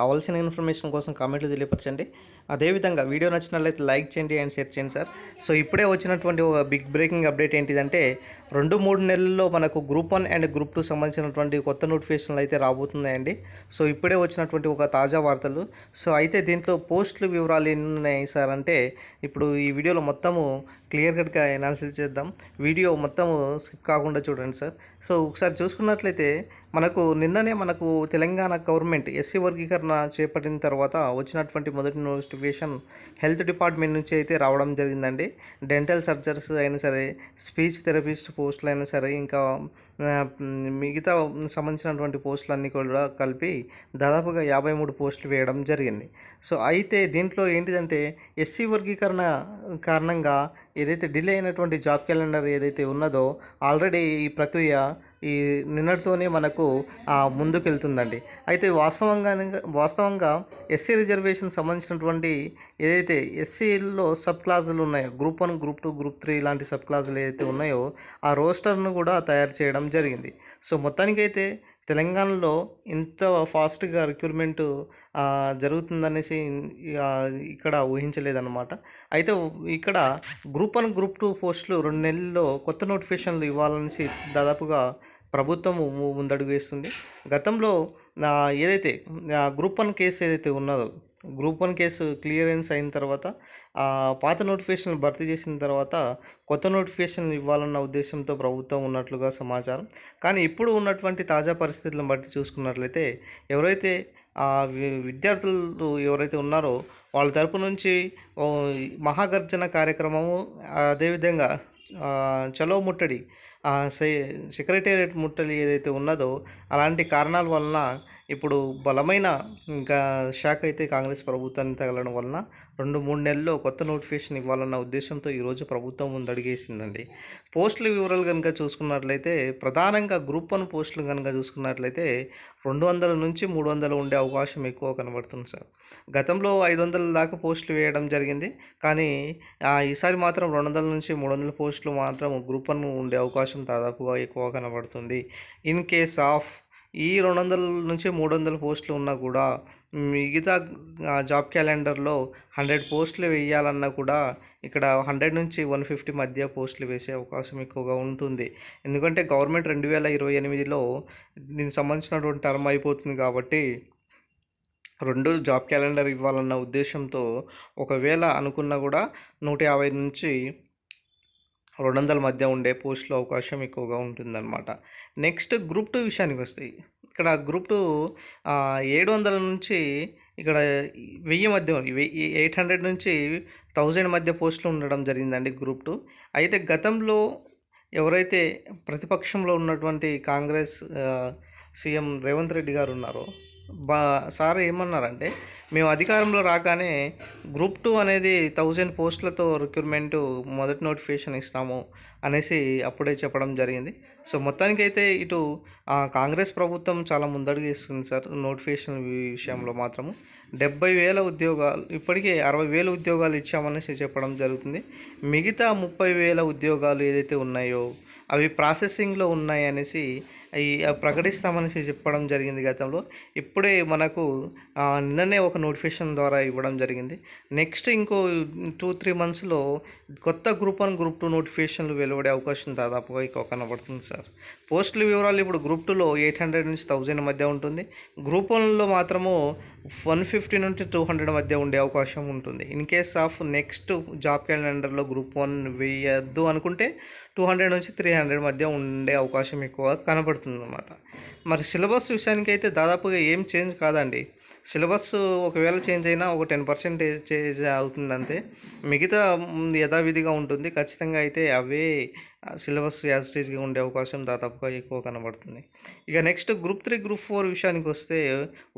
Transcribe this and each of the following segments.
కావాల్సిన ఇన్ఫర్మేషన్ కోసం కామెంట్లు తెలియపరచండి. అదేవిధంగా వీడియో నచ్చినట్లయితే లైక్ చేయండి అండ్ షేర్ చేయండి సార్. సో ఇప్పుడే వచ్చినటువంటి ఒక బిగ్ బ్రేకింగ్ అప్డేట్ ఏంటిదంటే రెండు మూడు నెలల్లో మనకు group one and group two సంబంధించినటువంటి కొత్త నోటిఫికేషన్లు అయితే రాబోతున్నాయండి. సో ఇప్పుడే వచ్చినటువంటి ఒక తాజా వార్తలు. సో అయితే దీంట్లో పోస్టుల వివరాలు ఎన్ని ఉన్నాయి సార్ అంటే ఇప్పుడు ఈ వీడియోలో మొత్తము క్లియర్ కట్గా అనాలిసిస్ చేద్దాం. వీడియో మొత్తము స్కిప్ కాకుండా చూడండి సార్. సో ఒకసారి చూసుకున్నట్లయితే మనకు నిన్ననే మనకు తెలంగాణ గవర్నమెంట్ ఎస్సీ వర్గీకరణ చేపట్టిన తర్వాత వచ్చినటువంటి మొదటి నోటిఫికేషన్ హెల్త్ డిపార్ట్మెంట్ నుంచి అయితే రావడం జరిగిందండి. డెంటల్ సర్జర్స్ అయినా సరే స్పీచ్ థెరపిస్ట్ పోస్టులు అయినా సరే ఇంకా మిగతా సంబంధించినటువంటి పోస్టులు అన్నీ కూడా కలిపి దాదాపుగా యాభై మూడు పోస్టులు వేయడం జరిగింది. సో అయితే దీంట్లో ఏంటిదంటే ఎస్సీ వర్గీకరణ కారణంగా ఏదైతే డిలే అయినటువంటి జాబ్ క్యాలెండర్ ఏదైతే ఉన్నదో ఆల్రెడీ ఈ ప్రక్రియ ఈ నిన్నటితోనే మనకు ముందుకెళ్తుందండి. అయితే వాస్తవంగా వాస్తవంగా ఎస్సీ రిజర్వేషన్ సంబంధించినటువంటి ఏదైతే ఎస్సీలో సబ్ క్లాజులు ఉన్నాయో group one group two group three ఇలాంటి సబ్ క్లాజులు ఏదైతే ఉన్నాయో ఆ రోస్టర్ను కూడా తయారు చేయడం జరిగింది. సో మొత్తానికైతే తెలంగాణలో ఇంత ఫాస్ట్గా రిక్రూట్మెంట్ జరుగుతుందనేసి ఇక్కడ ఊహించలేదన్నమాట. అయితే ఇక్కడ గ్రూప్ వన్ గ్రూప్ టూ పోస్టులు రెండు నెలల్లో కొత్త నోటిఫికేషన్లు ఇవ్వాలనేసి దాదాపుగా ప్రభుత్వం ముందడుగు వేస్తుంది. గతంలో ఏదైతే గ్రూప్ వన్ కేసు ఏదైతే ఉన్నదో గ్రూప్ వన్ కేసు క్లియరెన్స్ అయిన తర్వాత ఆ, పాత నోటిఫికేషన్ భర్తీ చేసిన తర్వాత కొత్త నోటిఫికేషన్ ఇవ్వాలన్న ఉద్దేశంతో ప్రభుత్వం ఉన్నట్లుగా సమాచారం. కానీ ఇప్పుడు ఉన్నటువంటి తాజా పరిస్థితులను బట్టి చూసుకున్నట్లయితే ఎవరైతే ఆ విద్యార్థులు ఎవరైతే ఉన్నారో వాళ్ళ తరపు నుంచి మహాగర్జన కార్యక్రమము అదేవిధంగా చలో ముట్టడి సె- సెక్రటేరియట్ ముట్టడి ఏదైతే ఉన్నదో అలాంటి కారణాల వలన ఇప్పుడు బలమైన ఇంకా షాక్ అయితే కాంగ్రెస్ ప్రభుత్వాన్ని తగలడం వలన రెండు మూడు నెలల్లో కొత్త నోటిఫికేషన్ ఇవ్వాలన్న ఉద్దేశంతో ఈరోజు ప్రభుత్వం ముందడిగేసిందండి పోస్టుల వివరాలు కనుక చూసుకున్నట్లయితే ప్రధానంగా గ్రూప్ వన్ పోస్టులు కనుక చూసుకున్నట్లయితే రెండు వందల నుంచి మూడు వందలు ఉండే అవకాశం ఎక్కువ కనబడుతుంది సార్. గతంలో ఐదు వందల దాకా పోస్టులు వేయడం జరిగింది. కానీ ఈసారి మాత్రం రెండు వందల నుంచి మూడు వందల పోస్టులు మాత్రం గ్రూప్ వన్ ఉండే అవకాశం దాదాపుగా ఎక్కువ కనబడుతుంది. ఇన్ కేస్ ఆఫ్ ఈ రెండు వందల నుంచి మూడు వందల పోస్టులు ఉన్నా కూడా మిగతా ఆ, జాబ్ క్యాలెండర్లో హండ్రెడ్ పోస్టులు వేయాలన్నా కూడా ఇక్కడ హండ్రెడ్ నుంచి వన్ ఫిఫ్టీ మధ్య పోస్టులు వేసే అవకాశం ఎక్కువగా ఉంటుంది. ఎందుకంటే గవర్నమెంట్ రెండు వేల ఇరవై ఎనిమిదిలో దీనికి సంబంధించినటువంటి టర్మ్ అయిపోతుంది కాబట్టి రెండు జాబ్ క్యాలెండర్ ఇవ్వాలన్న ఉద్దేశంతో ఒకవేళ అనుకున్నా కూడా నూట యాభై నుంచి రెండు వందల మధ్య ఉండే పోస్టుల అవకాశం ఎక్కువగా ఉంటుందన్నమాట. నెక్స్ట్ గ్రూప్ టూ విషయానికి వస్తాయి ఇక్కడ గ్రూప్ టూ ఏడు వందల నుంచి ఇక్కడ వెయ్యి మధ్య వెయ్యి ఎయిట్ హండ్రెడ్ నుంచి థౌజండ్ మధ్య పోస్టులు ఉండడం జరిగిందండి గ్రూప్ టూ. అయితే గతంలో ఎవరైతే ప్రతిపక్షంలో ఉన్నటువంటి కాంగ్రెస్ సీఎం రేవంత్ రెడ్డి గారు ఉన్నారో బా సార్ ఏమన్నారంటే మేము అధికారంలో రాగానే గ్రూప్ టూ అనేది థౌజండ్ పోస్టులతో రిక్రూట్మెంట్ మొదటి నోటిఫికేషన్ ఇస్తాము అనేసి అప్పుడే చెప్పడం జరిగింది. సో మొత్తానికైతే ఇటు ఆ, కాంగ్రెస్ ప్రభుత్వం చాలా ముందడుగు ఇస్తుంది సార్ నోటిఫికేషన్ విషయంలో మాత్రము. డెబ్బై వేల ఉద్యోగాలు ఇప్పటికే అరవై వేల ఉద్యోగాలు ఇచ్చామనేసి చెప్పడం జరుగుతుంది. మిగతా ముప్పై వేల ఉద్యోగాలు ఏదైతే ఉన్నాయో అవి ప్రాసెసింగ్లో ఉన్నాయి అనేసి ప్రకటిస్తామనేసి చెప్పడం జరిగింది గతంలో. ఇప్పుడే మనకు నిన్ననే ఒక నోటిఫికేషన్ ద్వారా ఇవ్వడం జరిగింది. నెక్స్ట్ ఇంకో టూ త్రీ మంత్స్లో కొత్త గ్రూప్ వన్ గ్రూప్ టూ నోటిఫికేషన్లు వెలువడే అవకాశం దాదాపుగా కనబడుతుంది సార్. పోస్టుల వివరాలు ఇప్పుడు గ్రూప్ టూలో ఎయిట్ హండ్రెడ్ నుంచి థౌజండ్ మధ్య ఉంటుంది. గ్రూప్ వన్లో మాత్రము వన్ ఫిఫ్టీ నుంచి టూ హండ్రెడ్ మధ్య ఉండే అవకాశం ఉంటుంది. In case of next job క్యాలెండర్లో గ్రూప్ వన్ వేయద్దు అనుకుంటే టూ హండ్రెడ్ నుంచి త్రీ హండ్రెడ్ మధ్య ఉండే అవకాశం ఎక్కువ కనబడుతుంది అన్నమాట మరి సిలబస్ విషయానికి అయితే దాదాపుగా ఏం చేంజ్ కాదండి. సిలబస్ ఒకవేళ చేంజ్ అయినా ఒక టెన్ పర్సెంటేజ్ చేంజ్ అవుతుంది అంతే మిగతా యథావిధిగా ఉంటుంది. ఖచ్చితంగా అయితే అవే సిలబస్ యాజిటీస్గా ఉండే అవకాశం దాదాపుగా ఎక్కువ కనబడుతుంది. ఇక next group three group four విషయానికి వస్తే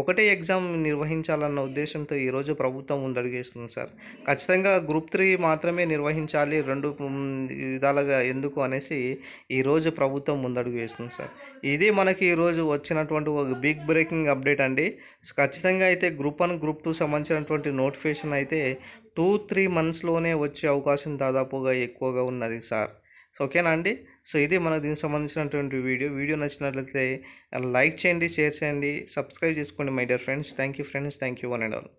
ఒకటే ఎగ్జామ్ నిర్వహించాలన్న ఉద్దేశంతో ఈరోజు ప్రభుత్వం ముందడుగేస్తుంది సార్. ఖచ్చితంగా గ్రూప్ త్రీ మాత్రమే నిర్వహించాలి రెండు విధాలుగా ఎందుకు అనేసి ఈరోజు ప్రభుత్వం ముందడుగు వేస్తుంది సార్. ఇది మనకి ఈరోజు వచ్చినటువంటి ఒక బిగ్ బ్రేకింగ్ అప్డేట్ అండి. ఖచ్చితంగా అయితే గ్రూప్ వన్ గ్రూప్ టూ సంబంధించినటువంటి నోటిఫికేషన్ అయితే టూ త్రీ మంత్స్లోనే వచ్చే అవకాశం దాదాపుగా ఎక్కువగా ఉన్నది సార్. సో ఓకేనా అండి? సో ఇది మన దీనికి సంబంధించినటువంటి వీడియో. వీడియో నచ్చినట్లయితే లైక్ చేయండి షేర్ చేయండి సబ్స్క్రైబ్ చేసుకోండి my dear friends. Thank you friends. Thank you one and all.